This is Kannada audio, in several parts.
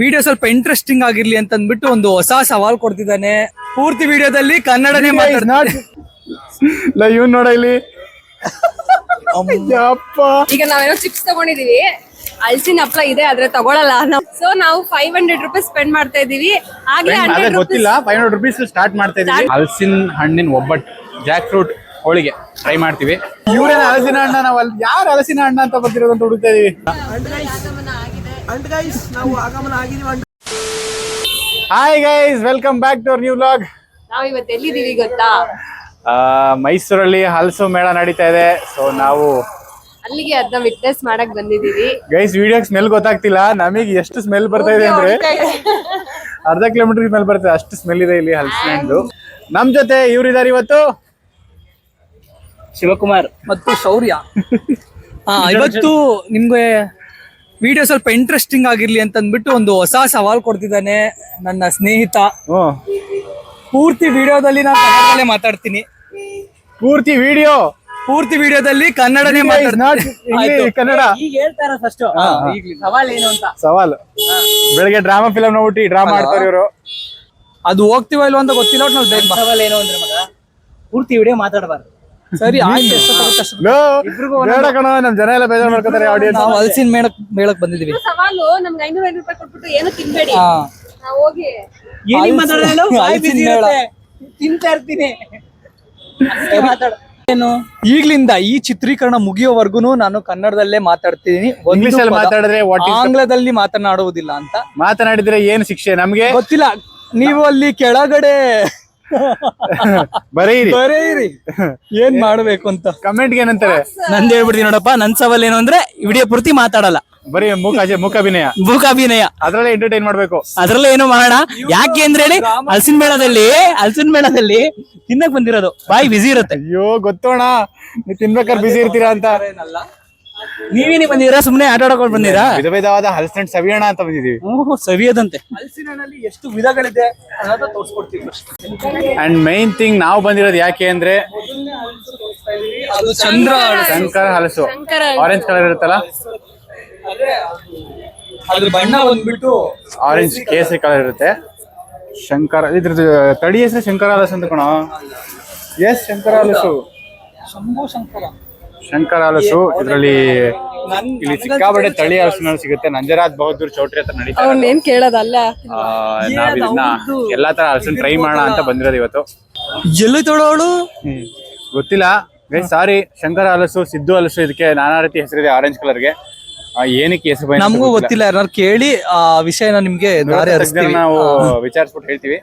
ವಿಡಿಯೋ ಸ್ವಲ್ಪ ಇಂಟ್ರೆಸ್ಟಿಂಗ್ ಆಗಿರ್ಲಿ ಅಂತ ಅಂದ್ಬಿಟ್ಟು ಒಂದು ಹೊಸ ಸವಾಲ್ ಕೊಡ್ತಿದ್ದಾನೆ. ಪೂರ್ತಿ ವಿಡಿಯೋದಲ್ಲಿ ಕನ್ನಡನೇ ಮಾತಾಡ್ತಾನೆ ಇಲ್ಲ ಇವ್ನ್ ನೋಡ ಇಲ್ಲಿ. ಈಗ ನಾವೇನೋ ಚಿಪ್ಸ್ ತಗೊಂಡಿದೀವಿ. ಅಲ್ಸಿನ ಹಪ್ಳ ಇದೆ ಆದ್ರೆ ತಗೊಳಲ್ಲ ನಾವು. ಸೊ ನಾವು ಫೈವ್ ಹಂಡ್ರೆಡ್ ರುಪೀಸ್ ಸ್ಪೆಂಡ್ ಮಾಡ್ತಾ ಇದೀವಿ. ಆಗ್ಲೇ ಅದೇ ಹಂಡ್ರೆಡ್ ಗೊತ್ತಿಲ್ಲ ಫೈವ್ ಹಂಡ್ರೆಡ್ ರುಪೀಸ್ ಸ್ಟಾರ್ಟ್ ಮಾಡ್ತಾ ಇದೀವಿ. ಹಲಸಿನ ಹಣ್ಣಿನ ಒಬ್ಬಟ್ ಜಾಕ್ ಫ್ರೂಟ್ ಹೋಳಿಗೆ ಟ್ರೈ ಮಾಡ್ತೀವಿ. ಇವ್ರೇನ ಹಲಸಿನ ಹಣ್ಣ ನಾವು ಅಲ್ಲಿ ಯಾರು ಹಲಸಿನ ಹಣ್ಣ ಅಂತ ಬರ್ತಿರೋದು ಅಂತ ಹುಡುಕ್ತಾ ಇದೀವಿ. Hi guys welcome back to our new log ನಾವು ಇವತ್ತು ಎಲ್ಲಿದೀವಿ ಗೊತ್ತಾ? ಮೈಸೂರಲ್ಲಿ ಹಲಸು ಮೇಳ ನಡೀತಾ ಇದೆ. ಸೊ ನಾವು ಅಲ್ಲಿಗೆ ಅದನ್ನ ವಿಟ್ನೆಸ್ ಮಾಡಕ್ ಬಂದಿದೀವಿ ಗೈಸ್ ವಿಡಿಯೋ ಸ್ಮೆಲ್ ಗೊತ್ತಾಗ್ತಿಲ್ಲ. ನಮಗೆ ಎಷ್ಟು ಸ್ಮೆಲ್ ಬರ್ತಾ ಇದೆ ಅಂದ್ರೆ ಅರ್ಧ ಕಿಲೋಮೀಟರ್ ಸ್ಮೆಲ್ ಬರ್ತದೆ ಅಷ್ಟು ಸ್ಮೆಲ್ ಇದೆ ಇಲ್ಲಿ ಹಲಸಿನ ಎಂದು ನಮ್ ಜೊತೆ ಇವ್ರಿದಾರೆ ಇವತ್ತು? ಶಿವಕುಮಾರ್ ಮತ್ತು ಶೌರ್ಯ. ಹಾ ಇವತ್ತು ನಿಮ್ಗೆ ವಿಡಿಯೋ ಸ್ವಲ್ಪ ಇಂಟ್ರೆಸ್ಟಿಂಗ್ ಆಗಿರ್ಲಿ ಅಂತ ಅಂದ್ಬಿಟ್ಟು ಒಂದು ಹೊಸ ಸವಾಲ್ ಕೊಡ್ತಿದ್ದಾನೆ ನನ್ನ ಸ್ನೇಹಿತ. ಹ್ಮ್ ಪೂರ್ತಿ ವಿಡಿಯೋದಲ್ಲಿ ನಾನು ಕನ್ನಡದಲ್ಲೇ ಮಾತಾಡ್ತೀನಿ. ಪೂರ್ತಿ ವಿಡಿಯೋ. ಪೂರ್ತಿ ವಿಡಿಯೋದಲ್ಲಿ ಕನ್ನಡನೇ ಮಾತಾಡ್ತೀನಿ. ಕನ್ನಡ. ಈಗ ಫಸ್ಟ್ ಸವಾಲ್ ಏನು ಅಂತ? ಸವಾಲು. ಬೆಳಗ್ಗೆ ಡ್ರಾಮಾ ಫಿಲಮ್ ನೋಡ್ಬಿಟ್ಟು ಡ್ರಾಮಾ ಆಡ್ತಾರೆ ಇವರು. ಅದು ಹೋಗ್ತೀವ ಇಲ್ವ ಅಂತ ಗೊತ್ತಿಲ್ಲ ನಾವು ಸವಾಲ್ ಏನು ಅಂದ್ರೆ ಮಗ? ಪೂರ್ತಿ ವಿಡಿಯೋ ಮಾತಾಡಬಾರ್ದು. ಸರಿ. ಬೇಡ ಕಣ ನಮ್ ಜನ ಎಲ್ಲ ಬೇಜಾರ್ ಮಾಡ್ಕೊತಾರೆ ಆಡಿಯನ್ಸ್ ನಾವು ಹಲಸಿನ ಮೇಳಕ್ ಮೇಳಕ್ ಬಂದಿದೀವಿ ಸವಾಲು ನಮ್ಗೆ ಐನೂರ ಐದು ರೂಪಾಯಿ ಕೊಟ್ಬಿಟ್ಟು ಏನು ತಿನ್ಬೇಡಿ. ಹೋಗಿ ಹಲಸಿನ ಮೇಳ. ತಿಂತಾ ಇರ್ತೀನಿ. ಏನು? ಈಗ್ಲಿಂದ ಈ ಚಿತ್ರೀಕರಣ ಮುಗಿಯೋವರೆಗೂ ನಾನು ಕನ್ನಡದಲ್ಲೇ ಮಾತಾಡ್ತೀನಿ. ಒಂದು ಇಂಗ್ಲಿಷ್ ಅಲ್ಲಿ ಪದ. ಮಾತಾಡಿದ್ರೆ ಆಂಗ್ಲದಲ್ಲಿ ಮಾತನಾಡುವುದಿಲ್ಲ ಅಂತ. ಮಾತನಾಡಿದ್ರೆ ಏನ್ ಶಿಕ್ಷೆ ನಮ್ಗೆ? ಗೊತ್ತಿಲ್ಲ. ನೀವು ಅಲ್ಲಿ ಕೆಳಗಡೆ ಬರೀರಿ ಬರೀರಿ ಏನ್ ಮಾಡ್ಬೇಕು ಅಂತ? ಕಮೆಂಟ್ ಏನಂತಾರೆ? ನಂದ್ ಹೇಳ್ಬಿಡ್ತೀನಿ ನೋಡಪ್ಪ ನನ್ ಸವಾಲ್ ಏನು ಅಂದ್ರೆ ವಿಡಿಯೋ ಪೂರ್ತಿ ಮಾತಾಡಲ್ಲ. ಬರೀ ಮುಖ ಅಜೆ ಮುಖ ಅಭಿನಯ. ಮೂಕಾಭಿನಯ. ಅದ್ರಲ್ಲೇ ಎಂಟರ್ಟೈನ್ ಮಾಡ್ಬೇಕು. ಅದ್ರಲ್ಲೇ ಏನು ಮಾಡೋಣ? ಯಾಕೆ ಅಂದ್ರೆ ಹೇಳಿ ಹಲಸಿನ ಮೇಳದಲ್ಲಿ ಹಲಸಿನ ಮೇಳದಲ್ಲಿ ತಿನ್ನಕ್ ಬಂದಿರೋದು. ಬಾಯಿ ಬಿಸಿ ಇರುತ್ತೆ. ಅಯ್ಯೋ ಗೊತ್ತೋಣ. ನೀವ್ ತಿನ್ಬೇಕಾದ್ರೆ ಬಿಸಿ ಇರ್ತೀರಾ ಅಂತ. ನೀವೇನೇ ಬಂದಿರಾ ಸುಮ್ನೆ ಆಟ ಆಡಕೊಂಡ್ ಬಂದಿರಾ ವಿಧ ವಿಧವಾದ ಹಲಸಿನ ಹಣ್ಣು ಸವಿಯೋಣ ಅಂತ ಬಂದಿದೀವಿ ಓಹ್ ಸವಿಯದಂತೆ. ಹಲಸಿನಲ್ಲಿ ಎಷ್ಟು ವಿಧಗಳಿದೆ ತೋರಿಸ್ಕೊಡ್ತೀವಿ ಅಂಡ್ ಮೈನ್ ಥಿಂಗ್ ನಾವು ಬಂದಿರೋದು ಯಾಕೆ ಅಂದ್ರೆ ಅದು ಚಂದ್ರ ಶಂಕರ ಹಲಸು. ಆರೆಂಜ್ ಕಲರ್ ಇರುತ್ತಲ್ಲ? ಅದ್ರ ಬಣ್ಣ ಬಂದ್ಬಿಟ್ಟು ಆರೆಂಜ್ ಕೇಸರಿ ಕಲರ್ ಇರುತ್ತೆ. ಶಂಕರ ಇದ್ರದ್ದು ತಡಿ ಹೆಸರು ಶಂಕರ ಹಲಸು ಅಂತ ಕಣ. ಎಸ್ ಶಂಕರ ಹಲಸು. ಶಂಭು ಶಂಕರ. ಶಂಕರ ಹಲಸು ಇದರಲ್ಲಿ ಇಲ್ಲಿ ಸಿಕ್ಕಾಪಟ್ಟೆ ತಳಿ ಹಲಸಿನಲ್ಲಿ ಸಿಗುತ್ತೆ. ನಂಜರಾಜ್ ಬಹದ್ದೂರ್ ಚೌಟ್ರಿ ಹತ್ರ ನಡೀತಾ ಅವ್ನ್ ಏನ್ ಕೇಳೋದಲ್ಲ? ಆ, ನಾವ್ ಇದನ್ನ ಎಲ್ಲಾ ತರ ಹಲಸಿನ ಟ್ರೈ ಮಾಡೋಣ ಅಂತ ಬಂದಿರೋದು ಇವತ್ತು. ಎಲ್ಲಿ ತೊಳೋಳು ಗೊತ್ತಿಲ್ಲ. ಸಾರಿ. ಶಂಕರ ಹಲಸು ಸಿದ್ದು ಹಲಸು ಇದಕ್ಕೆ ನಾನಾ ರೀತಿ ಹೆಸರಿದೆ ಆರೆಂಜ್ ಕಲರ್ಗೆ ಏನಕ್ಕೆ ಹೆಸರು ಬಂದಿದೆ ನಮಗೂ ಗೊತ್ತಿಲ್ಲ. ಯಾರು ಕೇಳಿ ಆ ವಿಷಯನ ನಿಮ್ಗೆ ದಾರಿ ತಜ್ಞರನ್ನ ಹರಿಸ್ತೀವಿ. ನಾವು ವಿಚಾರಿಸ್ಬಿಟ್ಟು ಹೇಳ್ತೀವಿ.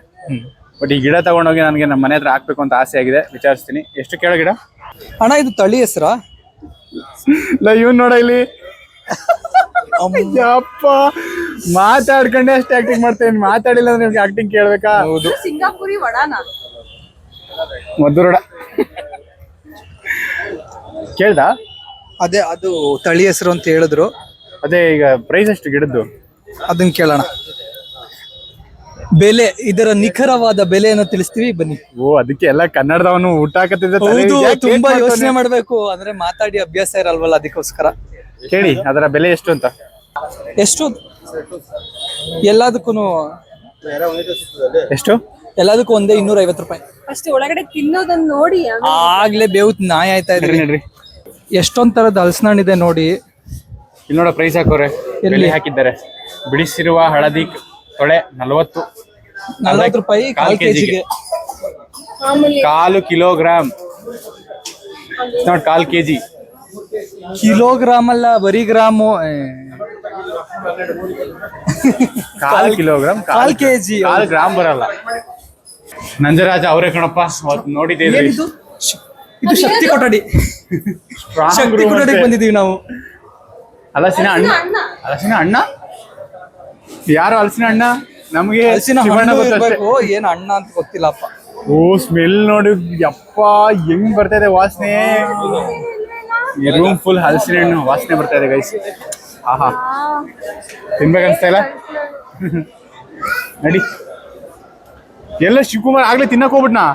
ಬಟ್ ಈ ಗಿಡ ತಗೊಂಡೋಗಿ ನನಗೆ ನಮ್ಮ ಮನೆ ಹತ್ರ ಹಾಕ್ಬೇಕು ಅಂತ ಆಸೆ ಆಗಿದೆ. ವಿಚಾರಿಸ್ತೀನಿ. ಎಷ್ಟು ಕೇಳೋ ಗಿಡ? ಅಣ್ಣ ಇದು ತಳಿ ಹೆಸರಾ? ಇಲ್ಲ ಇವನ್ ನೋಡ ಇಲ್ಲಿ. ಅಪ್ಪ ಮಾತಾಡ್ಕೊಂಡೆ ಅಷ್ಟೇ ಆಕ್ಟಿಂಗ್ ಮಾಡ್ತೇನೆ ಮಾತಾಡಿಲ್ಲ ಅಂದ್ರೆ ನಿಮ್ಗೆ ಆಕ್ಟಿಂಗ್ ಕೇಳ್ಬೇಕಾ? ಹೌದು. ಸಿಂಗಾಪುರಿ ವಡಾನ? ಮಧುರಡ ಕೇಳ್ದ? ಅದೇ ಅದು ತಳಿ ಹೆಸರು ಅಂತ ಹೇಳಿದ್ರು. ಅದೇ ಈಗ ಪ್ರೈಸ್ ಎಷ್ಟು ಗಿಡದ್ದು? ಅದನ್ನ ಕೇಳೋಣ. ಬೆಲೆ ಇದರ ನಿಖರವಾದ ಬೆಲೆಯನ್ನು ತಿಳಿಸ್ತೀವಿ ಬನ್ನಿ. ಓ ಅದಕ್ಕೆ ಎಲ್ಲ ಕನ್ನಡದವನು ಊಟ ಹಾಕತ್ತಿದ್ದ ಹೌದು ತುಂಬಾ ಯೋಚನೆ ಮಾಡ್ಬೇಕು. ಅಂದ್ರೆ ಮಾತಾಡಿ ಅಭ್ಯಾಸ ಇರಲ್ವಲ್ಲ ಅದಕ್ಕೋಸ್ಕರ. ಕೇಳಿ ಅದರ ಬೆಲೆ ಎಷ್ಟು ಅಂತ. ಎಷ್ಟು? ಎಲ್ಲದಕ್ಕೂ ಎಷ್ಟು? ಎಲ್ಲದಕ್ಕೂ ಒಂದೇ ಇನ್ನೂರ ಐವತ್ತು ರೂಪಾಯಿ. ಅಷ್ಟೇ ಒಳಗಡೆ ತಿನ್ನೋದನ್ನ ನೋಡಿ ಆಮೇಲೆ ಆಗ್ಲೇ ಬೇವುತ್ ನಾಯಿ ಆಯ್ತಾ ಇದ್ರಿ ನೋಡ್ರಿ ಎಷ್ಟೊಂದ್ ತರದ ಇದೆ ಹಣ್ಣಿದೆ ನೋಡಿ. ಇಲ್ಲಿ ನೋಡ ಪ್ರೈಸ್ ಹಾಕೋರೆ ಎಲ್ಲಿ? ಹಾಕಿದ್ದಾರೆ. ಬಿಡಿಸಿರುವ ಹಳದಿ ತೊಳೆ ನಲವತ್ತು. ನಲ್ವತ್ತು ರೂಪಾಯಿ ಕಾಲ್ ಕೆಜಿ ಕೆಜಿಗೆ. ಕಾಲು ಕಿಲೋಗ್ರಾಮ್ ನೋಡಿ ಕಾಲ್ ಕೆಜಿ. ಕಿಲೋಗ್ರಾಮ್ ಅಲ್ಲ ಬರೀ ಗ್ರಾಮು. ಕಾಲು ಕಾಲ್ ಕಿಲೋಗ್ರಾಮ್ ಕಾಲ್ ಕೆಜಿ. ಕಾಲ್ ಗ್ರಾಮ್ ಬರಲ್ಲ. ನಂಜರಾಜ ಅವರೇ ಕಣಪ್ಪ ಅವತ್ತು ನೋಡಿದ್ದೀವಿ ಇದು ಇದು ಶಕ್ತಿ ಕೊಠಡಿ. ಶಕ್ತಿ ಕೊಠಡಿಗೆ ಬಂದಿದೀವಿ ನಾವು. ಹಲಸಿನ ಅಣ್ಣ. ಹಲಸಿನ ಅಣ್ಣ? ಯಾರು ಹಲಸಿನ ಅಣ್ಣ? ನಮಗೆ ಹಲಸಿನ ಹಣ್ಣು ಇರ್ಬೇಕು. ಏನ್ ಅಣ್ಣ ಅಂತ ಗೊತ್ತಿಲ್ಲಪ್ಪ. ಓ ಸ್ಮೆಲ್ ನೋಡಿ. ಯಪ್ಪ ಹೆಂಗ್ ಬರ್ತಾ ಇದೆ ವಾಸನೆ? ಈ ರೂಮ್ ಫುಲ್ ಹಲಸಿನ ಹಣ್ಣು ವಾಸನೆ ಬರ್ತಾ ಇದೆ ಗೈಸ್ ಆಹಾ. ತಿನ್ಬೇಕನ್ಸ್ತಾ ಇಲ್ಲ? ನಡಿ. ಎಲ್ಲ ಶಿವಕುಮಾರ್ ಆಗ್ಲೇ ತಿನ್ನಕ್ ಹೋಗ್ಬಿಟ್ನಾ?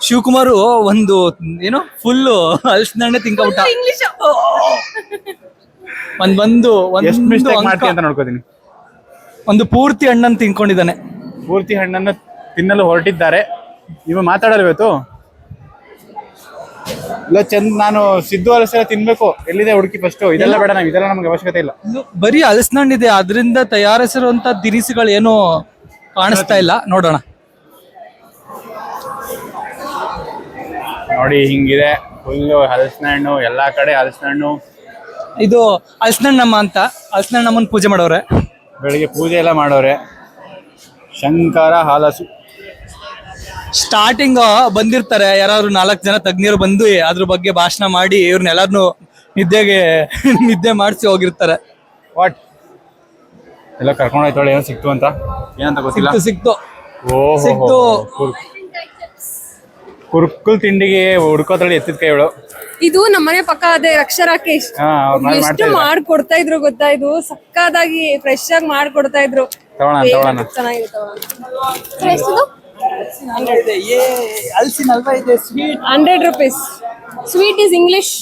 ಶಿವಕುಮಾರ್ ಒಂದು ಏನು ಫುಲ್ ಹಲಸಿನ ಹಣ್ಣೆ ತಿನ್ಕೊಬಿಟ್ಟ ಒಂದ್ ಬಂದು ಒಂದ್ ಮಾಡ್ತೀನಿ ಅಂತ ನೋಡ್ಕೋತೀನಿ. ಒಂದು ಪೂರ್ತಿ ಹಣ್ಣನ್ನು ತಿನ್ಕೊಂಡಿದ್ದಾನೆ. ಪೂರ್ತಿ ಹಣ್ಣನ್ನು ತಿನ್ನಲು ಹೊರಟಿದ್ದಾರೆ. ನೀವು ಇವತ್ತು? ಇಲ್ಲ ಚಂದ್ ನಾನು ಸಿದ್ದು ಹಲಸೆಲ್ಲ ತಿನ್ಬೇಕು. ಎಲ್ಲಿದೆ ಹುಡುಕಿ ಫಸ್ಟ್ ಇದೆಲ್ಲ ಬೇಡ ನಾವು ಇದೆಲ್ಲ ನಮ್ಗೆ ಅವಶ್ಯಕತೆ ಇಲ್ಲ. ಇದು ಬರೀ ಹಣ್ಣಿದೆ ಅದರಿಂದ ತಯಾರಿಸಿರುವಂತ ಏನು ಕಾಣಿಸ್ತಾ ಇಲ್ಲ. ನೋಡೋಣ. ನೋಡಿ ಹಿಂಗಿದೆ. ಫುಲ್ಲು ಹಲಸಿನ ಹಣ್ಣು ಎಲ್ಲಾ ಕಡೆ ಹಲಸಿನ ಹಣ್ಣು. ಇದು ಹಲಸಿನಣ್ಣಮ್ಮ ಅಂತ. ಹಲಸಿನಣ್ಣಮ್ಮನ ಪೂಜೆ ಮಾಡೋರೆ. ಬೆಳಿಗ್ಗೆ ಪೂಜೆ ಎಲ್ಲ ಮಾಡೋರೆ. ಶಂಕರ ಹಲಸು. ಸ್ಟಾರ್ಟಿಂಗ್ ಬಂದಿರ್ತಾರೆ. ಯಾರಾದ್ರು ನಾಲ್ಕು ಜನ ತಜ್ಞರು ಬಂದು ಅದ್ರ ಬಗ್ಗೆ ಭಾಷಣ ಮಾಡಿ ಇವ್ರನ್ನೆಲ್ಲರನ್ನು ನಿದ್ದೆಗೆ ನಿದ್ದೆ ಮಾಡಿಸಿ ಹೋಗಿರ್ತಾರೆ. ವಾಟ್ ಎಲ್ಲ ಕರ್ಕೊಂಡು ಹೋಯ್ತಾಳೆ ಏನೋ ಸಿಕ್ತು ಅಂತ? ಏನಂತ ಗೊತ್ತಿಲ್ಲ. ಸಿಕ್ತು ಸಿಕ್ತು. ಓಹೋ ಸಿಕ್ತು. ಕುರ್ಕುಲ್ ತಿಂಡಿಗೆ ಹುಡ್ಕೋದ್ರಲ್ಲಿ ಎತ್ತಿದ ಕೈಗಳು ಇವಳು. ಇದು ನಮ್ಮನೆ ಪಕ್ಕ ಅದೇ ರಕ್ಷಾ ರಾಕೇಶ್ ಹಾ ಅವ್ರ ಮೇಲೆ ಎಷ್ಟು ಮಾಡ್ತಾ ಮಾಡ್ಕೊಡ್ತಾ ಇದ್ರು ಗೊತ್ತಾ? ಇದು ಸಕ್ಕದಾಗಿ ಫ್ರೆಶ್ ಆಗಿ ಮಾಡ್ಕೊಡ್ತಾ ಇದ್ರು. ತಗೊಳ್ಳೋಣ ತಗೊಳ್ಳೋಣ ಚೆನ್ನಾಗಿದೆ ತಗೊಳ್ಳೋಣ ಎಷ್ಟಿದು ಹಲಸಿನ ಹಲ್ವಾ ಇದೆ. Sweet. Hundred rupees. Sweet is English.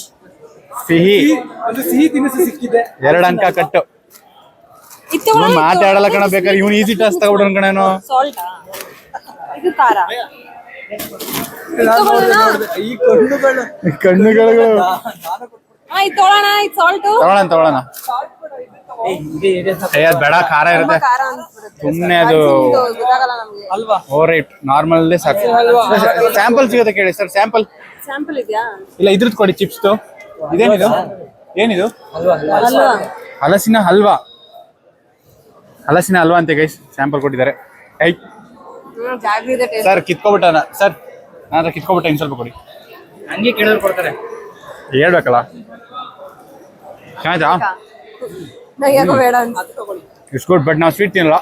ಸಿಹಿ. ಒಂದು ಸಿಹಿ ತಿನಿಸು ಸಿಕ್ಕಿದೆ. ಎರಡು ಅಂಕ ಕಟ್ಟು. ಇವ್ನು ಮಾತಾಡಲ್ಲ ಕಣ ಬೇಕಾದ್ರೆ ಇವ್ನು ಈಸಿ ಟಾಸ್ ತಗೊಬಿಡೋಣ ಕಣೇನು ಸಾಲ್ಟ್ ಇದು ಖಾರ ಈ ಕಣ್ಣುಗಳು. ಕಣ್ಣುಗಳು. ಹಾ ಇದು ತೊಗೊಳೋಣ ಇದು ಸಾಲ್ಟ್ ತಗೊಳ್ಳೋಣ ತಗೊಳ್ಳೋಣ ಏ ಅದ್ ಬೇಡ ಖಾರ ಇರುತ್ತೆ. ಖಾರ ಅನ್ಸ್ಬಿಡುತ್ತೆ. ಸುಮ್ನೆ ಅದು ಗೊತ್ತಾಗಲ್ಲ ನಮ್ಗೆ. ಅಲ್ವಾ? ಓವರ್ ರೈಟ್ ನಾರ್ಮಲ್ ಸಾಕು. ಸ್ಯಾಂಪಲ್ ಸಿಗುತ್ತೆ ಕೇಳಿ ಸರ್ ಸ್ಯಾಂಪಲ್ ಸ್ಯಾಂಪಲ್ ಇದೆಯಾ? ಇಲ್ಲ ಇದ್ರದ್ದು ಕೊಡಿ ಚಿಪ್ಸ್ದು. ಇದೇನಿದು? ಏನಿದು? ಅಲ್ವಾ ಹಲಸಿನ ಹಲ್ವಾ. ಹಲಸಿನ ಹಲ್ವಾ ಅಂತ ಗೈಸ್ ಸ್ಯಾಂಪಲ್ ಕೊಟ್ಟಿದ್ದಾರೆ. ಐ ಸರ್ ಕಿತ್ಕೊಬಿಟ್ಟಾನ. ಸರ್ ನಾನು ಕಿತ್ಕೊಬಿಟ್ಟೆ ಇನ್ನು ಸ್ವಲ್ಪ ಕೊಡಿ. ಹಂಗೆ ಕೇಳಿದ್ರು ಕೊಡ್ತಾರೆ. ಹೇಳ್ಬೇಕಲ್ಲ? ಚೆನ್ನಾಯ್ತಾ ಇಸ್ಕೊಟ್ ಇಟ್ಸ್ ಗುಡ್ ಬಟ್ ನಾವು ಸ್ವೀಟ್ ತಿನ್ನಲ್ಲ.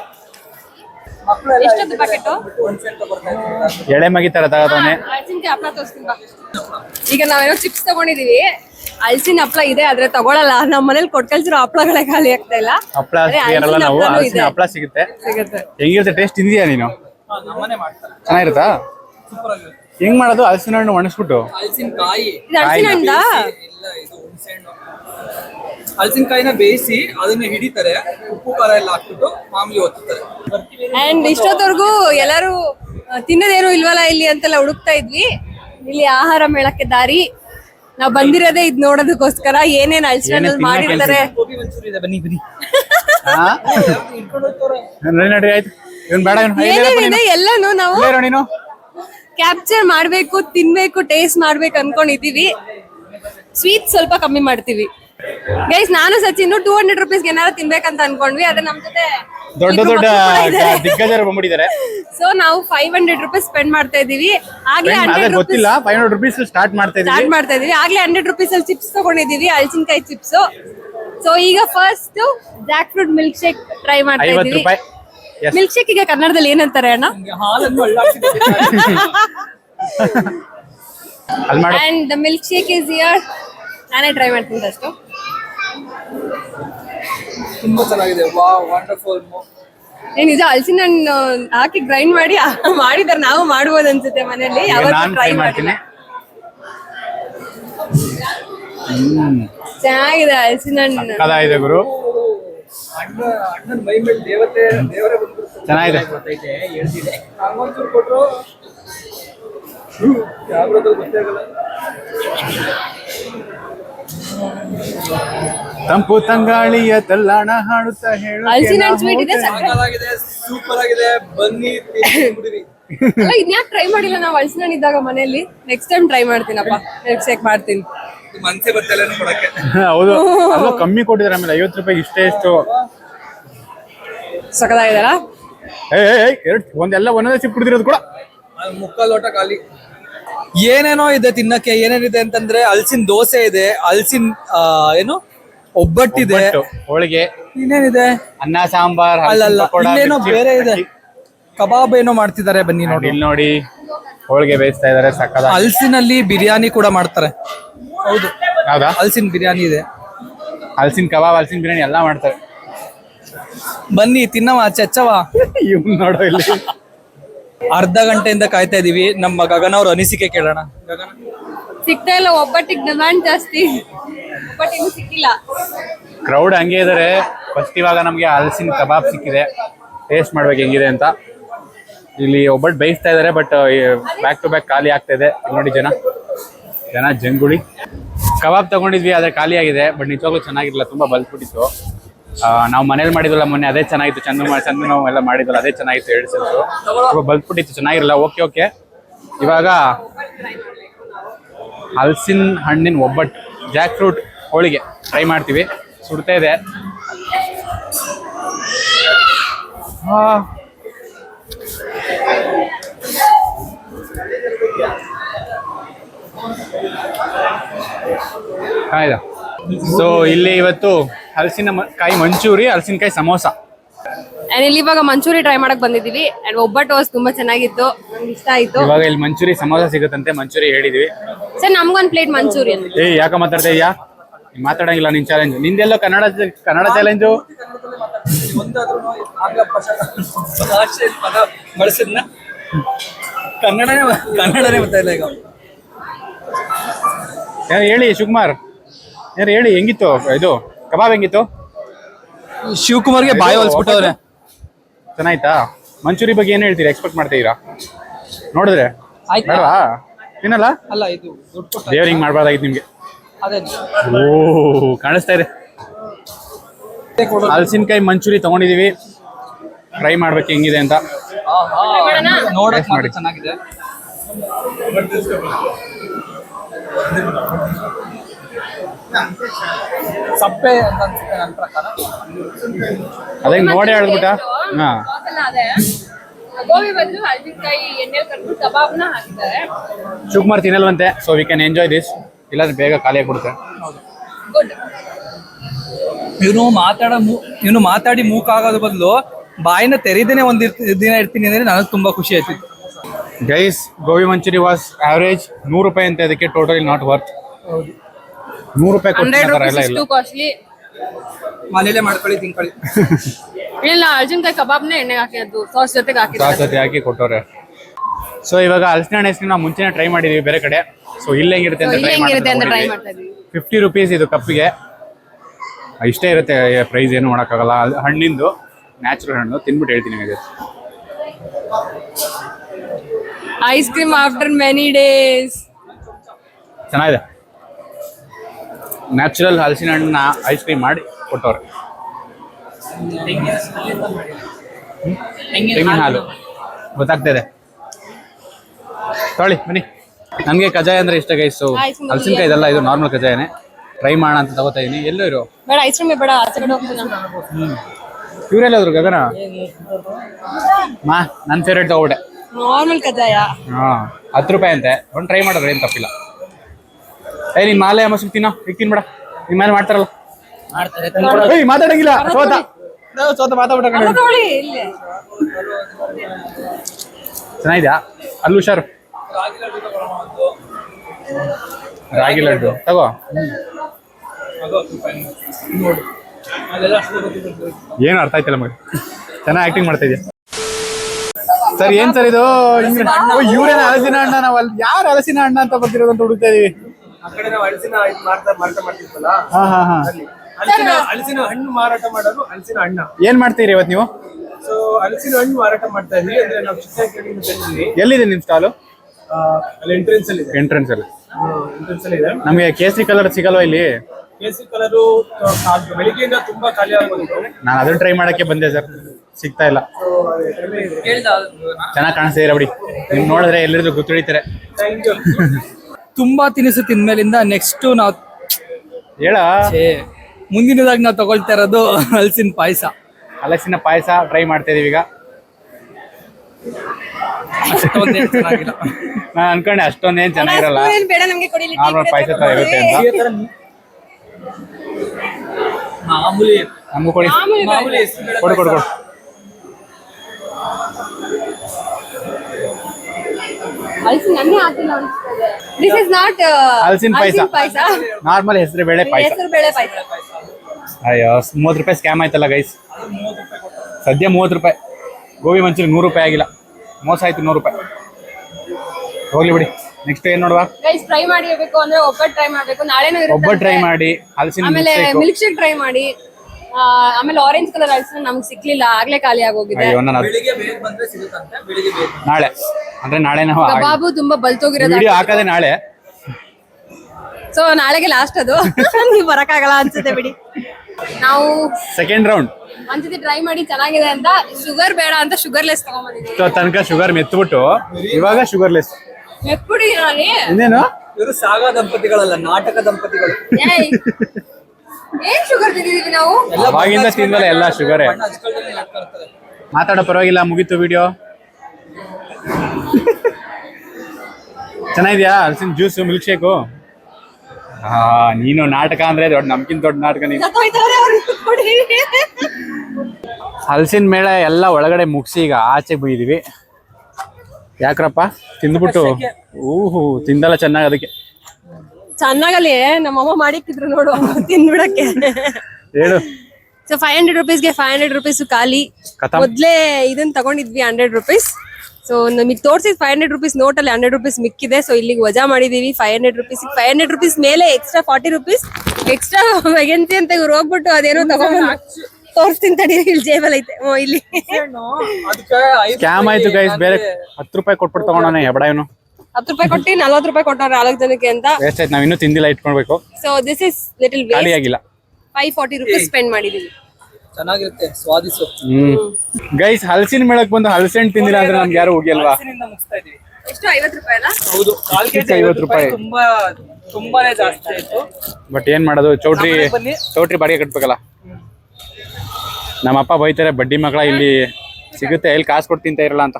ಎಳೆ ಮಗಿ ತರ ತಗೋತಾನೆ ಈಗ ನಾವೇನೋ ಚಿಪ್ಸ್ ತಗೊಂಡಿದೀವಿ. ಹಲಸಿನ ಹಪ್ಳ ಇದೆ ಆದ್ರೆ ತಗೊಳಲ್ಲ. ನಮ್ಮ ಮನೇಲಿ ಕೊಟ್ ಕಳ್ಸಿರೋ ಹಪ್ಪಳಗಳೇ ಖಾಲಿ ಆಗ್ತಾ ಇಲ್ಲ. ಹಪ್ಳ ಸಿಗುತ್ತೆ. ಸಿಗುತ್ತೆ. ಹೆಂಗಿರುತ್ತೆ ಟೇಸ್ಟ್ ಇದೆಯಾ ನೀನು? ಚೆನ್ನಾಗಿರುತ್ತಾ? ಹೆಂಗ್ ಮಾಡೋದು? ಹಲಸಿನ ಹಣ್ಣು ಒಣಸ್ಬಿಟ್ಟು? ಹಲಸಿನಕಾಯಿ ಹಣ್ಣ? ಇಲ್ಲ ಇದು ಹುಣಸೆ ಹಣ್ಣು. ಹಲಸಿನಕಾಯಿನ ಬೇಯಿಸಿ ಅದನ್ನ ಹಿಡಿತಾರೆ. ಉಪ್ಪು ಖಾರ ಎಲ್ಲ ಹಾಕ್ಬಿಟ್ಟು ಮಾಮೂಲಿ ಒತ್ತುತ್ತಾರೆ. ಅಂಡ್ ಇಷ್ಟೊತ್ತವರೆಗೂ ಎಲ್ಲರೂ ತಿನ್ನೋದೇನು ಇಲ್ವಲ್ಲ ಇಲ್ಲಿ ಅಂತೆಲ್ಲ ಹುಡುಕ್ತಾ ಇದ್ವಿ. ಇಲ್ಲಿ ಆಹಾರ ಮೇಳಕ್ಕೆ ದಾರಿ. ನಾವ್ ಬಂದಿರೋದೇ ಇದ್ ನೋಡೋದಕ್ಕೋಸ್ಕರ ಏನೇನ್ ಹಲಸಿನ ಮಾಡಿರ್ತಾರೆ? ಗೋಬಿ ಮಂಚೂರಿ ಇದೆ ಬನ್ನಿ ಬನ್ನಿ. ಹಾ? ನಡಿ ನಡಿ ಆಯ್ತು. ಇವನ್ ಬೇಡ. ಏನೇನಿದೆ ಎಲ್ಲಾನು ನಾವು ನೀನು. ಕ್ಯಾಪ್ಚರ್ ಮಾಡ್ಬೇಕು ತಿನ್ಬೇಕು ಟೇಸ್ಟ್ ಮಾಡ್ಬೇಕು ಅನ್ಕೊಂಡಿದೀವಿ ಸ್ವೀಟ್ ಸ್ವಲ್ಪ ಕಮ್ಮಿ ಮಾಡ್ತೀವಿ. ಗೈಸ್ ನಾನು ಸಚಿನ್ ಟೂ ಹಂಡ್ರೆಡ್ ರುಪೀಸ್ ಏನಾರು ತಿನ್ಬೇಕಂತ ಅನ್ಕೊಂಡ್ವಿ ಅದೇ ನಮ್ ಜೊತೆ ದೊಡ್ಡ ದೊಡ್ಡ ದಿಗ್ಗಜರು ಬಂದ್ಬಿಟ್ಟಿದ್ದಾರೆ. ಸೊ ನಾವು ಫೈವ್ ಹಂಡ್ರೆಡ್ ರುಪೀಸ್ ಸ್ಪೆಂಡ್ ಮಾಡ್ತಾ ಇದೀವಿ ಆಗ್ಲೇ ಅದೇ ಹಂಡ್ರೆಡ್ ರುಪೀಸ್ ಗೊತ್ತಿಲ್ಲ ಫೈವ್ ಹಂಡ್ರೆಡ್ ರುಪೀಸ್ ಸ್ಟಾರ್ಟ್ ಮಾಡ್ತಾ ಇದೀವಿ ಸ್ಟಾರ್ಟ್ ಮಾಡ್ತಾ ಇದೀವಿ ಆಗ್ಲೇ ಹಂಡ್ರೆಡ್ ರುಪೀಸ್ ಅಲ್ಲಿ ಚಿಪ್ಸ್ ತಗೊಂಡಿದೀವಿ ಹಲಸಿನಕಾಯಿ ಚಿಪ್ಸ್ ಸೊ ಈಗ first jackfruit milkshake try ಮಾಡ್ತಾ ಐವತ್ತು ಇದೀವಿ ರೂಪಾಯಿ. ಮಿಲ್ಕ್ ಶೇಕ್ ಈಗ ಕನ್ನಡದಲ್ಲಿ ಏನಂತಾರೆ ಅಣ್ಣ. ಅಲ್ಲಿ ಮಾಡು. And the milkshake is here ನಾನೇ ಟ್ರೈ ಮಾಡ್ತೀನಿ ಅಷ್ಟು ತುಂಬಾ ಚೆನ್ನಾಗಿದೆ. ವಾ ವಂಡರ್ಫುಲ್ ಏ ನಿಜ ಹಲಸಿನ ಹಣ್ಣು ಹಾಕಿ ಗ್ರೈಂಡ್ ಮಾಡಿ ಮಾಡಿದಾರೆ. ನಾವು ಮಾಡ್ಬೋದು ಅನ್ಸುತ್ತೆ ಮನೆಯಲ್ಲಿ. ಯಾವತ್ತೂ ನಾನು ಟ್ರೈ ಮಾಡ್ತೀನಿ. ಹ್ಮ್. ಚೆನ್ನಾಗಿದೆ ಹಲಸಿನ ಹಣ್ಣು ಕದ ಇದೆ ಗುರು. ಅಣ್ಣನ ಮೈ ಮೇಲೆ ದೇವತೆ ದೇವರೇ ಬಂದ್ರು ಚೆನ್ನಾಗಿದೆ. ಗೊತ್ತೈತೆ ಹೇಳ್ತಿದೆ. ಹಂಗೊಂಚೂರು ಕೊಟ್ಟರು ಯಾವ್ದು ಗೊತ್ತಾಗಲ್ಲ ತಂಪು ತಂಗಾಳಿಯ ತಲ್ಲಾಣ ಹಾಡುತ್ತಾ ಹೇಳು ಹಲಸಿನ ಹಣ್ಣು ಸ್ವೀಟ್ ಇದೆ ಸಕ್ಕರೆ ಆಗಿದೆ ಸೂಪರ್ ಆಗಿದೆ. ಬನ್ನಿ ತಿಂದ್ಬಿಡಿರಿ ಅಲ್ಲ ಇದ್ನ್ಯಾಕ್ ಟ್ರೈ ಮಾಡಿಲ್ಲ ನಾವು ಹಲಸಿನ ಹಣ್ಣು ಇದ್ದಾಗ ಮನೆಯಲ್ಲಿ? ನೆಕ್ಸ್ಟ್ ಟೈಮ್ ಟ್ರೈ ಮಾಡ್ತೀನಪ್ಪ. ನೆಕ್ಸ್ಟ್ ಚೆಕ್ ಮಾಡ್ತೀನಿ. ಮನ್ಸೆ ಬರ್ತಿಲ್ಲ ಕೊಡಕ್ಕೆ ಹೌದು. ಅದು ಕಮ್ಮಿ ಕೊಟ್ಟಿದ್ದಾರೆ ಆಮೇಲೆ ಐವತ್ತು ರೂಪಾಯಿಗೆ ಇಷ್ಟೇ ಇಷ್ಟು. ಸಕದಾಗಿದಾರ ಏ ಎರಡು ಒಂದೆಲ್ಲ ಒಂದೊಂದೇ ಚಿಪ್ ಕುಡಿದಿರೋದು ಕೂಡ. ಮುಕ್ಕಾ ಮುಕ್ಕಾಲ್ ಲೋಟ ಖಾಲಿ. ಏನೇನೋ ಇದೆ ತಿನ್ನಕ್ಕೆ ಏನೇನಿದೆ ಅಂತಂದ್ರೆ ಹಲ್ಸಿನ ದೋಸೆ ಇದೆ ಹಲ್ಸಿನ ಆ, ಏನು? ಒಬ್ಬಟ್ಟಿದೆ. ಒಬ್ಬಟ್ಟು, ಹೋಳಿಗೆ. ಇನ್ನೇನಿದೆ? ಅನ್ನ ಸಾಂಬಾರ್ ಹಲಸಿನ ಅಲ್ಲಲ್ಲ ಪಕೋಡ, ಇಲ್ಲೇನೋ ಮಿರ್ಚಿ, ಬೇರೆ ಇದೆ. ಕಬಾಬ್ ಏನೋ ಮಾಡ್ತಿದ್ದಾರೆ ಬನ್ನಿ ನೋಡಿ. ಇಲ್ಲಿ ನೋಡಿ ಹೋಳಿಗೆ ಬೇಯಿಸ್ತಾ ಇದಾರೆ ಸಕ್ಕದ ಹಲ್ಸಿನಲ್ಲಿ ಬಿರಿಯಾನಿ ಕೂಡ ಮಾಡ್ತಾರೆ. ಹೌದು. ಹೌದಾ? ಹಲ್ಸಿನ ಬಿರಿಯಾನಿ ಇದೆ. ಹಲಸಿನ ಕಬಾಬ್ ಹಲಸಿನ ಬಿರಿಯಾನಿ ಎಲ್ಲ ಮಾಡ್ತಾರೆ. ಬನ್ನಿ ತಿನ್ನವ ಚಚ್ಚವ. ಇವ್ನು ನೋಡೋ ಇಲ್ಲಿ. ಅರ್ಧ ಗಂಟೆಯಿಂದ ಕಾಯ್ತಾ ಇದೀವಿ. ನಮ್ಮ ಗಗನ ಅವ್ರ ಅನಿಸಿಕೆ ಕೇಳೋಣ. ಗಗನ? ಸಿಗ್ತಾ ಇಲ್ಲ ಒಬ್ಬಟ್ಟಿಗೆ ಡಿಮ್ಯಾಂಡ್ ಜಾಸ್ತಿ. ಒಬ್ಬಟ್ಟಿಗೆ ಸಿಕ್ಕಿಲ್ಲ. ಕ್ರೌಡ್ ಹಂಗೆ ಇದಾರೆ. ಫಸ್ಟ್ ಇವಾಗ ನಮಗೆ ಹಲಸಿನ ಕಬಾಬ್ ಸಿಕ್ಕಿದೆ. ಟೇಸ್ಟ್ ಮಾಡ್ಬೇಕು ಹೆಂಗಿದೆ ಅಂತ. ಇಲ್ಲಿ ಒಬ್ಬಟ್ಟು ಬೇಯಿಸ್ತಾ ಇದಾರೆ ಬಟ್ ಬ್ಯಾಕ್ ಟು ಬ್ಯಾಕ್ ಖಾಲಿ ಆಗ್ತಾ ಇದೆ. ನೋಡಿ ಜನ. ಜನ ಜಂಗುಳಿ. ಕಬಾಬ್ ತಗೊಂಡಿದ್ವಿ, ಆದ್ರೆ ಖಾಲಿ ಆಗಿದೆ ಬಟ್ ನಿಜವಾಗ್ಲೂ ಚೆನ್ನಾಗಿರಲಿಲ್ಲ, ತುಂಬಾ ಬಲ್ಬಿಟ್ಟಿತ್ತು. ನಾವು ಮನೇಲಿ ಮಾಡಿದ್ವಲ್ಲ ಮೊನ್ನೆ, ಅದೇ ಚೆನ್ನಾಗಿತ್ತು. ಚಂದ ಮಾಡಿ ಚಂದ ನಾವು ಎಲ್ಲ ಮಾಡಿದ್ವಲ್ಲ, ಅದೇ ಚೆನ್ನಾಗಿತ್ತು ಎರಡು ಸೆನ್ಸು ಸ್ವಲ್ಪ ಬಲ್ಸ್ಬಿಟ್ಟಿತ್ತು ಚೆನ್ನಾಗಿರಲ್ಲ ಓಕೆ ಓಕೆ. ಇವಾಗ ಹಲಸಿನ ಹಣ್ಣಿನ ಒಬ್ಬಟ್ಟು ಜಾಕ್ ಫ್ರೂಟ್ ಹೋಳಿಗೆ ಟ್ರೈ ಮಾಡ್ತೀವಿ. ಸುಡ್ತಾ ಇದೆ. ಆ. ಆಯ್ತಾ ಸೊ ಇಲ್ಲಿ ಇವತ್ತು ಹಲಸಿನ ಕಾಯಿ ಮಂಚೂರಿ ಹಲಸಿನಕಾಯಿ ಸಮೋಸ. ಅಂಡ್ ಇಲ್ಲಿ ಇವಾಗ ಮಂಚೂರಿ ಟ್ರೈ ಮಾಡಕ್ ಬಂದಿದೀವಿ ಅಂಡ್ ಒಬ್ಬಟ್ಟು ವಾಸ್ ತುಂಬಾ ಚೆನ್ನಾಗಿತ್ತು. ನಂಗೆ ಇಷ್ಟ ಆಯ್ತು. ಇವಾಗ ಇಲ್ಲಿ ಮಂಚೂರಿ ಸಮೋಸ ಸಿಗುತ್ತಂತೆ ಮಂಚೂರಿ ಹೇಳಿದ್ವಿ. ಸರ್ ನಮ್ಗೊಂದ್ ಪ್ಲೇಟ್ ಮಂಚೂರಿ ಏ ಯಾಕ ಮಾತಾಡ್ತಾ ಇದೀಯಾ ನೀನ್ ಮಾತಾಡಂಗಿಲ್ಲ ನಿನ್ ಚಾಲೆಂಜ್ ನಿಂದೆಲ್ಲೋ ಕನ್ನಡ ಕನ್ನಡ ಚಾಲೆಂಜು ಬಳಸಿದ್ನ ಕನ್ನಡನೇ ಕನ್ನಡನೇ ಈಗ. ಹೇಳಿ ಶಿವಕುಮಾರ್. ಯಾರು ಹೇಳಿ ಹೆಂಗಿತ್ತು ಇದು? ಕಬಾಬ್ ಹೆಂಗಿತ್ತು? ಶಿವಕುಮಾರ್ಗೆ ಬಾಯಿ ಹೊಲ್ಸ್ಬಿಟ್ಟವ್ರೆ. ಚೆನ್ನಾಯ್ತಾ? ಮಂಚೂರಿ ಬಗ್ಗೆ ಏನ್ ಹೇಳ್ತೀರಾ? ಎಕ್ಸ್ಪೆಕ್ಟ್ ಮಾಡ್ತೀರಾ ನೋಡಿದ್ರೆ? ಬೇಡವಾ ತಿನ್ನಲ್ಲ? ಅಲ್ಲ ಇದು ದೇವ್ರ ಹಿಂಗ್ ಮಾಡ್ಬಾರ್ದಾಗಿತ್ತು ನಿಮ್ಗೆ. ಓ ಕಾಣಿಸ್ತಾ ಇದೆ. ಹಲಸಿನಕಾಯಿ ಮಂಚೂರಿ ತಗೊಂಡಿದೀವಿ. ಟ್ರೈ ಮಾಡ್ಬೇಕು ಹೆಂಗಿದೆ ಅಂತ. ನೋಡಕ್ ಮಾಡಿ. ಮಾತ್ರ ಚೆನ್ನಾಗಿದೆ. ಸಪ್ಪೆ ಅಂತ ಅನ್ಸುತ್ತೆ ನನ್ನ ಪ್ರಕಾರ. ಅದೇ ನೋಡಿ ಹೇಳ್ಬಿಟ್ಟ. ಹಾ. ಗೋಬಿ ಬದಲು ಹಳಸಿನಕಾಯಿ ಎಣ್ಣೆ ಕರ್ದು ಕಬಾಬ್ನ ಹಾಕಿದ್ದಾರೆ. Shivakumar ತಿನ್ನಲ್ವಂತೆ. So we can enjoy this ಇಲ್ಲಾಂದ್ರೆ ಬೇಗ ಖಾಲಿ ಕೊಡುತ್ತೆ ಗುಡ್. ಇವನು ಮಾತಾಡ ಇವನು ಮಾತಾಡಿ ಮೂಕಾಗೋದ್ರ ಬದಲು ಬಾಯಿನ ತೆರೆದೇನೆ ಒಂದ್ ದಿನ ಇರ್ತೀನಿ ಅಂದ್ರೆ ನನಗೆ ತುಂಬಾ ಖುಷಿ ಆಯ್ತಿತ್ತು guys gobi manchuri was average ನೂರು ರೂಪಾಯಿ ಅಂತ ಅದಕ್ಕೆ ಟೋಟಲಿ ನಾಟ್ ವರ್ತ್ ನೂರು ರೂಪಾಯಿ ಕೊಟ್ಟು ಹಂಡ್ರೆಡ್ ಆ ಥರ ಎಲ್ಲ ಇಲ್ಲ. ಟು ಕಾಸ್ಟ್ಲಿ ಮನೇಲೆ ಮಾಡ್ಕೊಳ್ಳಿ ತಿನ್ಕೊಳ್ಳಿ. ಇಲ್ಲ ಹಳಸಿನಕಾಯಿ ಕಬಾಬ್ನೇ ಎಣ್ಣೆಗೆ ಹಾಕಿದ್ದು ಸಾಸ್ ಜೊತೆಗೆ ಸಾಸ್ ಜೊತೆ ಹಾಕಿ ಕೊಟ್ಟವ್ರೆ. ಸೊ ಇವಾಗ ಹಲಸಿನ ಹಣ್ಣು ಐಸ್ ನಾವು ಮುಂಚೆನೆ ಟ್ರೈ ಮಾಡಿದೀವಿ ಬೇರೆ ಕಡೆ. ಸೊ ಇಲ್ಲ ಹೆಂಗಿರುತ್ತೆ ಅಂತ ಇಲ್ಲಿ ಟ್ರೈ ಹೆಂಗಿರುತ್ತೆ ಅಂತ ಟ್ರೈ ಮಾಡ್ತಾ ಇದೀವಿ. ಫಿಫ್ಟಿ ರುಪೀಸ್ ಇದು ಕಪ್ಪಿಗೆ. ಇಷ್ಟೇ ಇರುತ್ತೆ ಪ್ರೈಸ್ ಏನು ಮಾಡೋಕ್ಕಾಗಲ್ಲ. ಅದು ಹಣ್ಣಿಂದು ನ್ಯಾಚುರಲ್ ಹಣ್ಣು ತಿನ್ಬಿಟ್ಟು ಹೇಳ್ತೀನಿ ನಿಮಗೆ. Ice cream after many days ಚೆನ್ನಾಗಿದೆ. ನ್ಯಾಚುರಲ್ ಹಲಸಿನ ಹಣ್ಣನ್ನ ಐಸ್ ಕ್ರೀಮ್ ಮಾಡಿ ಕೊಟ್ಟವ್ರೆ. ತೆಂಗಿನ ಹಾಲು. ಗೊತ್ತಾಗ್ತಾ ಇದೆ. ತೊಳಿ ಬನ್ನಿ. ನನಗೆ ಕಜಾಯ ಅಂದ್ರೆ ಇಷ್ಟ ಗೈಸು ಹಲಸಿನಕಾಯಿ ಇದೆಲ್ಲ ಇದು ನಾರ್ಮಲ್ ಕಜಾಯನೇ ಟ್ರೈ ಮಾಡೋಣ ಅಂತ ತಗೋತಾ ಇದೀನಿ. ಎಲ್ಲೂ ಇರು. ಬೇಡ ಐಸ್ ಕ್ರೀಮ್ ಬೇಡ ಆಚೆ ಕಡೆ ಹೋಗ್ತೀನಿ ಇವರೆಲ್ಲಾದ್ರು ಗಗನ? ಮಾ ನನ್ನ ಫೇವ್ರೇಟ್ ತಗೊಬಿಟ್ಟೆ. ನಾರ್ಮಲ್ ಕಜಾಯ ಹಾ ಹತ್ತು ರೂಪಾಯಿ ಅಂತೆ. ಒಂದು ಟ್ರೈ ಮಾಡಿದ್ರೆ ಏನು ತಪ್ಪಿಲ್ಲ. ಏ ನಿನ್ ಮಾಲೆ ಅಮ್ಮ ತಿನ್ನೋ. ಈಗ ತಿನ್ಬೇಡ. ನಿಮ್ ಮೇಲೆ ಮಾಡ್ತಾರಲ್ಲ. ಏಯ್ ಮಾತಾಡಂಗಿಲ್ಲ. ಸೋತ ಸೋತ ಮಾತಾಡ್ಬಿಟ್ಟ ಚೆನ್ನಾಗಿದ್ಯಾ? ಅಲ್ಲಿ ಹುಷಾರು. ರಾಗಿ ಲಡ್ಡು. ತಗೋ. ಏನು ಅರ್ಥ ಆಯ್ತಲ್ಲ ಮಗ ಚೆನ್ನಾಗಿ ಆಕ್ಟಿಂಗ್ ಮಾಡ್ತಾ ಇದೆಯಾ. ಸರ್ ಏನ್ ಸರ್ ಇದು? ಇವ್ರೇನ ಹಲಸಿನ ಅಣ್ಣ ನಾವು ಅಲ್ಲಿ ಯಾರು ಹಲಸಿನ ಅಣ್ಣ ಅಂತ ಬರ್ತಿರೋದಂತ ಹುಡುಕ್ತಾ ಇದೀವಿ? ಕಡೆ ನಾವು ಹಲಸಿನ ಇದು ಮಾರಾಟ ಮಾರಾಟ ಮಾಡ್ತಿದ್ವಲ್ಲ? ಹಾ ಹಾ ಹಾ. ಹಲಸಿನ ಹಲಸಿನ ಹಣ್ಣು ಮಾರಾಟ ಮಾಡೋದು ಹಲಸಿನ ಹಣ್ಣ ಏನ್ ಮಾಡ್ತೀರಿ ಇವತ್ತು ನೀವು? ಸೊ ಹಲಸಿನ ಹಣ್ಣು ಮಾರಾಟ ಮಾಡ್ತಾ ಇದ್ವಿ. ಅಂದ್ರೆ ನಾವು ಚಿಕ್ಕಕೇರಿಯಿಂದ ತಂದಿದ್ವಿ ಎಲ್ಲಿದೆ ನಿಮ್ ಸ್ಟಾಲು ಆ, ಅಲ್ಲಿ ಎಂಟ್ರೆನ್ಸ್ ಅಲ್ಲಿ ಇದೆ. ಎಂಟ್ರೆನ್ಸ್ ಅಲ್ಲಿ. ಎಂಟ್ರೆನ್ಸ್ ಅಲ್ಲಿ ಇದೆ. ನಮಗೆ ಕೇಸರಿ ಕಲರ್ ಸಿಗಲ್ವಾ ಇಲ್ಲಿ? ಕೇಸರಿ ಕಲರು ಬೆಳಿಗ್ಗೆಯಿಂದ ತುಂಬಾ ಖಾಲಿ ಆಗ್ಬೋದು ನಾನು ಅದನ್ನ ಟ್ರೈ ಮಾಡಕ್ಕೆ ಬಂದೆ ಸರ್. ಸಿಗ್ತಾ ಇಲ್ಲ. ಚೆನ್ನಾಗಿ ಕಾಣಿಸ್ತಾ ಇರ ಬಿಡಿ. ನಿಮ್ ನೋಡಿದ್ರೆ ಎಲ್ಲರಿಗೂ ಗೊತ್ತಿಳಿತಾರೆ. ಥ್ಯಾಂಕ್ ಯು ತುಂಬಾ ತಿನಿಸು ತಿಂದ್ಮೇಲಿಂದ ನೆಕ್ಸ್ಟ್ ನಾವು ಹೇಳ. ಛೇ, ಮುಂದಿನದಾಗಿ ನಾವು ತಗೊಳ್ತಾ ಇರೋದು ಹಲಸಿನ ಪಾಯಸ. ಹಲಸಿನ ಪಾಯಸ ಟ್ರೈ ಮಾಡ್ತಾ ಇದೀವಿ ಈಗ. ಅಷ್ಟೊಂದೇನ್ ಚೆನ್ನಾಗಿಲ್ಲ. ನಾನು ಅನ್ಕೊಂಡೆ ಅಷ್ಟೊಂದೇನ್ ಚೆನ್ನಾಗಿರಲ್ಲ. ಏನ್ ಬೇಡ ನಮ್ಗೆ ಕೊಡಿಲಿ ನಾರ್ಮಲ್ ಪಾಯಸ ತರ ಇರುತ್ತೆ ಅಂತ. ಮಾಮೂಲಿ ನಮಗೂ ಕೊಡಿ. ಮಾಮೂಲಿ ಕೊಡು ಕೊಡು ಕೊಡು. ಹಲಸಿನ ಹಣ್ಣೆ ಹಾಕಿಲ್ಲ ದಿಸ್ ಇಸ್ ನಾಟ್ ಹಲಸಿನ ಪಾಯಸ. ಪಾಯಸ. ನಾರ್ಮಲ್ ಹೆಸರು ಬೇಳೆ ಪಾಯಸ. ಹೆಸರು ಬೇಳೆ ಪಾಯಸ. ಅಯ್ಯೋ ಮೂವತ್ತು ರೂಪಾಯಿ ಸ್ಕ್ಯಾಮ್ ಆಯ್ತಲ್ಲ ಗೈಸ್ ಸದ್ಯ ಮೂವತ್ತು ರೂಪಾಯಿ. ಗೋಬಿ ಮಂಚೂರಿ ನೂರು ರೂಪಾಯಿ ಆಗಿಲ್ಲ. ಮೋಸ ಆಯ್ತು ನೂರು ರೂಪಾಯಿ. ಹೋಗ್ಲಿ ಬಿಡಿ. ನೆಕ್ಸ್ಟ್ ಏನ್ ನೋಡುವ? ಗೈಸ್ ಟ್ರೈ ಮಾಡಿರ್ಬೇಕು ಅಂದ್ರೆ ಒಬ್ಬಟ್ಟು ಟ್ರೈ ಮಾಡ್ಬೇಕು. ನಾಳೆನೂ ಒಬ್ಬ ಇರುತ್ತೆ ಟ್ರೈ ಮಾಡಿ ಹಲಸಿನ ಆಮೇಲೆ ಮಿಲ್ಕ್ ಶೇಕ್ ಟ್ರೈ ಮಾಡಿ. ಆಮೇಲೆ ಆರೆಂಜ್ ಕಲರ್ ಅಳಿಸ್ ನಮ್ಗೆ ಸಿಕ್ಲಿಲ್ಲ ಆಗ್ಲೇ ಖಾಲಿ ಆಗೋಗಿದೆ. ಅಯ್ಯೋ ನಾನು ಬೆಳಿಗ್ಗೆ ಬೇಗ ಬಂದ್ರೆ ಸಿಗುತ್ತಂತೆ? ಬೆಳಿಗ್ಗೆ ಬೇಗ ನಾಳೆ. ಅಂದ್ರೆ ನಾಳೆ ನಾವು ಕಬಾಬು ತುಂಬಾ ಬಲ್ತೋಗಿರೋದು ವಿಡಿಯೋ ಹಾಕದೆ ನಾಳೆ. ಸೊ ನಾಳೆಗೆ ಲಾಸ್ಟ್ ಅದು. ನೀವು ಬರಕ್ಕಾಗಲ್ಲ ಅನ್ಸುತ್ತೆ ಬಿಡಿ. ನಾವು ಸೆಕೆಂಡ್ ರೌಂಡ್ ಒಂದ್ಸತಿ ಟ್ರೈ ಮಾಡಿ ಚೆನ್ನಾಗಿದೆ ಅಂತ ಶುಗರ್ ಬೇಡ ಅಂತ ಶುಗರ್ಲೆಸ್ ತಗೊಂಡ್ಬಂದಿದ್ದೀವಿ ತನಕ ಶುಗರ್ ಮೆತ್ಬಿಟ್ಟು ಇವಾಗ ಶುಗರ್ಲೆಸ್ ಮೆತ್ಬಿಡಿ ನೋಡಿ ಇನ್ನೇನು? ಇವರು ಸಾಗಾ ದಂಪತಿಗಳಲ್ಲ ನಾಟಕ ದಂಪತಿಗಳು. ಏಯ್, ಏನ್ ಶುಗರ್ ತಿಂದಿದೀವಿ ನಾವು? ಅವಾಗಿಂದ ಎಲ್ಲ ಶುಗರೇ. ಮಾತಾಡೋ ಪರವಾಗಿಲ್ಲ ಮುಗೀತು ವಿಡಿಯೋ ಚೆನ್ನಾಗಿದ್ಯಾ? ಹಲಸಿನ ಜ್ಯೂಸು ಮಿಲ್ಕ್ ಶೇಕು ಹಾ ನೀನು ನಾಟಕ ಅಂದ್ರೆ ದೊಡ್ಡ ನಮ್ಗಿಂತ ದೊಡ್ಡ ನಾಟಕ ನೀನು. ಸತ್ತೋಯ್ತವ್ರೆ ಅವ್ರು ನೋಡಿ. ಹಲಸಿನ ಮೇಳ ಎಲ್ಲ ಒಳಗಡೆ ಮುಗಿಸಿ ಈಗ ಆಚೆ ಬೈದೀವಿ. ಯಾಕ್ರಪ್ಪ? ತಿಂದ್ಬಿಟ್ಟು. ಊಹು ತಿಂದಲ್ಲ ಚೆನ್ನಾಗಿ ಅದಕ್ಕೆ. ಚೆನ್ನಾಗಲ್ಲಿ ನಮ್ಮಅಮ್ಮ ಮಾಡಿಕ್ಕಿದ್ರು ನೋಡು ತಿನ್ಬಿಡಕ್ಕೆ. ಹೇಳು. ಸೊ ಫೈವ್ ಹಂಡ್ರೆಡ್ ರುಪೀಸ್ಗೆ ಫೈವ್ ಹಂಡ್ರೆಡ್ ರುಪೀಸ್ ಖಾಲಿ. ಖತಮ್. ಮೊದ್ಲೇ ಇದನ್ನ ತಗೊಂಡಿದ್ವಿ ಹಂಡ್ರೆಡ್ ರುಪೀಸ್ ಸೊ ನಮಗೆ ತೋರಿಸಿದ ಫೈವ್ ಹಂಡ್ರೆಡ್ ರುಪೀಸ್ ನೋಟಲ್ಲಿ ಹಂಡ್ರೆಡ್ ರುಪೀಸ್ ಮಿಕ್ಕಿದೆ. ಸೊ ಇಲ್ಲಿಗೆ ವಜಾ ಮಾಡಿದೀವಿ five hundred rupees five hundred rupees ಮೇಲೆ ಎಕ್ಸ್ಟ್ರಾ ಫಾರ್ಟಿ ರುಪೀಸ್ ಎಕ್ಸ್ಟ್ರಾ ವೆಗೆನ್ಸಿ ಅಂತ ಇವ್ರು ಹೋಗ್ಬಿಟ್ಟು ಅದೇನೋ ತಗೊಂಡು ತೋರಿಸ್ತೀನಿ ತಡಿ ಇಲ್ಲಿ ಜೇಬಲ್ ಐತೆ. ಓ ಇಲ್ಲಿ. ಅದಕ್ಕೆ ಐದು ಸ್ಕ್ಯಾಮ್ ಆಯ್ತು ಗೈಸ್ ಬೇರೆ ಹತ್ತು ರೂಪಾಯಿ ಕೊಟ್ಬಿಟ್ಟು ತಗೊಂಡಾನೆ ಎಬಡ ಇವನು. ಹತ್ತು ರೂಪಾಯಿ ಕೊಟ್ಟು ನಲ್ವತ್ತು ರೂಪಾಯಿ ಕೊಟ್ಟವ್ರೆ ನಾಲ್ಕು ಜನಕ್ಕೆ ಅಂತ. ವೇಸ್ಟ್ ಆಯ್ತು ನಾವ್ ಇನ್ನೂ ತಿಂದಿಲ್ಲ ಇಟ್ಕೊಳ್ಬೇಕು. ಸೊ ದಿಸ್ ಇಸ್ ಲಿಟಲ್ ಖಾಲಿ ಆಗಿಲ್ಲ. ಫೈವ್ ಫಾರ್ಟಿ ರುಪೀಸ್ ಸ್ಪೆಂಡ್ ಮಾಡಿದೀವಿ. ಚೆನ್ನಾಗಿರುತ್ತೆ ಸ್ವಾದಿಸು. ಹ್ಮ್. ಗೈಸ್ ಹಲಸಿನ ಮೇಳಕ್ ಬಂದು ಹಲಸಿನ ತಿಂದಿಲ್ಲ ಅಂದ್ರೆ ನಮ್ಗೆ ಯಾರು ಹೋಗಿಲ್ವಾ? ಹಲಸಿನಿಂದ ಮುಗಿಸ್ತಾ ಇದೀವಿ. ಎಷ್ಟು ಐವತ್ತು ರೂಪಾಯಿ ಅಲ್ಲ? ಹೌದು ಕಾಲ್ ಕೆಜಿ ಐವತ್ತು ರೂಪಾಯಿ. ತುಂಬಾ ತುಂಬಾನೇ ಜಾಸ್ತಿ ಆಯ್ತು. ಬಟ್ ಏನ್ ಮಾಡೋದು ಚೌಟ್ರಿ. ಚೌಟ್ರಿ ಬಾಡಿಗೆ ಕಟ್ಬೇಕಲ್ಲ. ನಮ್ಮಪ್ಪ ಬೈತಾರೆ ಬಡ್ಡಿ ಮಕ್ಕಳ ಇಲ್ಲಿ ಸಿಗುತ್ತೆ ಇಲ್ಲಿ ಕಾಸು ಕೊಟ್ಟು ತಿಂತ ಇರಲ್ಲ ಅಂತ.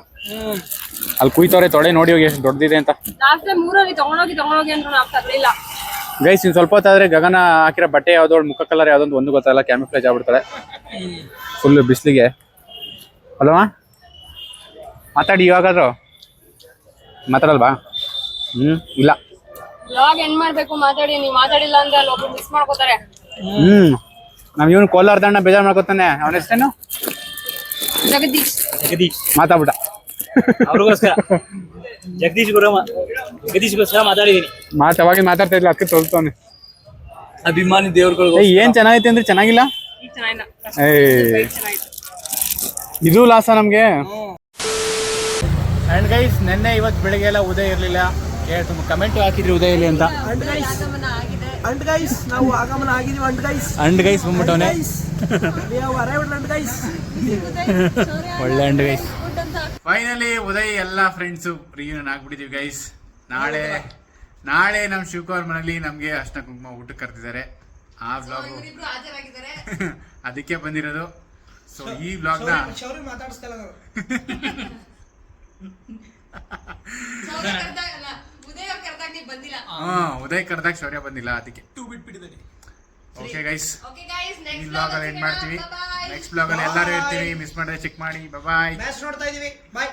ಅಲ್ಲಿ ಕುಯ್ತವ್ರೆ ತೊಡೆ ನೋಡಿ ಹೋಗಿ ಎಷ್ಟು ದೊಡ್ಡದಿದೆ ಅಂತ. ಲಾಸ್ಟ್ ಟೈಮ್ ಮೂರಲ್ಲಿ ತಗೊಂಡೋಗಿ ತಗೊಂಡೋಗಿ ಅಂದ್ರು ನಾವು ತರಲಿಲ್ಲ. ಗೈಸ್ ಇನ್ ಸ್ವಲ್ಪ ಹೊತ್ತಾದ್ರೆ ಗಗನ ಹಾಕಿರೋ ಬಟ್ಟೆ ಯಾವ್ದೋ ಮುಖ ಕಲರ್ ಯಾವ್ದೊಂದು ಒಂದು ಗೊತ್ತಲ್ಲ ಕ್ಯಾಮಿಫ್ಲೇಜ್ ಆಗ್ಬಿಡ್ತಾಳೆ ಫುಲ್ ಬಿಸಿಲಿಗೆ. ಅಲ್ವಾ ಮಾತಾಡಿ ಇವಾಗಾದ್ರು? ಮಾತಾಡಲ್ವಾ? ಹ್ಮ್ ಇಲ್ಲ. ಮಾಡ್ಬೇಕು ಮಾತಾಡಿ. ನೀವು ಮಾತಾಡಿಲ್ಲ ಅಂದ್ರೆ ಅಲ್ಲಿ ಒಬ್ರು ಮಿಸ್ ಮಾಡ್ಕೋತಾರೆ. ಹ್ಮ್. ನಮ್ ಇವನು ಕೋಲಾರ ಬೇಜಾರು ಬೇಜಾರ್ ಮಾಡ್ಕೊತಾನೆ. ಅವನ ಹೆಸರೇನು? ಜಗದೀಶ್. ಜಗದೀಶ್. ಮಾತಾಡ್ಬಿಟ್ಟ ಅವ್ರಿಗೋಸ್ಕರ. ಜಗದೀಶ್ ಗುರು ಜಗದೀಶ್ಗೋಸ್ಕರ ಮಾತಾಡಿದೀನಿ. ಮಾತು ಅವಾಗ ಮಾತಾಡ್ತಾ ಇಲ್ಲ ಅದಕ್ಕೆ ತೊಳ್ತಾನೆ ಅಭಿಮಾನಿ ದೇವ್ರುಗಳು ಏನ್ ಚೆನ್ನಾಗೈತೆ ಅಂದ್ರೆ ಚೆನ್ನಾಗಿಲ್ಲ? ಏಯ್. ಇದು ಲಾಸ ನಮ್ಗೆ. ಅಂಡ್ ಗೈಸ್ ನಿನ್ನೆ ಇವತ್ತು ಬೆಳಿಗ್ಗೆ ಎಲ್ಲ ಉದಯ ಇರಲಿಲ್ಲ. ತುಂಬ ಕಮೆಂಟ್ ಹಾಕಿದ್ರಿ ಉದಯ ಇರಲಿ ಅಂತ. ಅಂಡ್ ಗೈಸ್ ನಾವು ಆಗಮನ ಆಗಿದೀವಿ ಅಂಡ್ ಗೈಸ್ ಅಂಡ್ ಗೈಸ್ ಬಂದ್ಬಿಟ್ಟವನೆ. ಒಳ್ಳೆ ಅಂಡ್ ಗೈಸ್ ಫೈನಲಿ ಉದಯ್ ಎಲ್ಲ ಫ್ರೆಂಡ್ಸು ರಿಯೂನಿಯನ್ ಆಗ್ಬಿಟ್ಟಿದೀವಿ ಗೈಸ್ ನಾಳೆ ನಾಳೆ ನಮ್ಮ ಶಿವಕುಮಾರ್ ಮನೇಲಿ ನಮಗೆ ಅರ್ಶನ ಕುಂಕುಮ ಊಟಕ್ಕೆ ಕರ್ತಿದ್ದಾರೆ ಆ ಬ್ಲಾಗ್ ಅದಕ್ಕೆ ಬಂದಿರೋದು. ಸೊ ಈ ಬ್ಲಾಗ್ನ ಹಾ ಉದಯ್ ಕರ್ದಾಗ ಶೌರ್ಯ ಬಂದಿಲ್ಲ ಅದಕ್ಕೆ. ಟೂ ಬಿಟ್ ಬಿಟ್ಟಿದ್ದಾನೆ ಓಕೆ ಗೈಸ್ ಈ ನೆಕ್ಸ್ಟ್ ಬ್ಲಾಗ್ ಅಲ್ಲಿ ಎಂಡ್ ಮಾಡ್ತೀವಿ? ನೆಕ್ಸ್ಟ್ ಬ್ಲಾಗ್ ಅಲ್ಲಿ ಎಲ್ಲರೂ ಇರ್ತೀವಿ ಮಿಸ್ ಮಾಡಿದ್ರೆ ಚೆಕ್ ಮಾಡಿ. ಬಾಯ್ ಮ್ಯಾಚ್ ನೋಡ್ತಾ ಇದೀವಿ ಬಾಯ್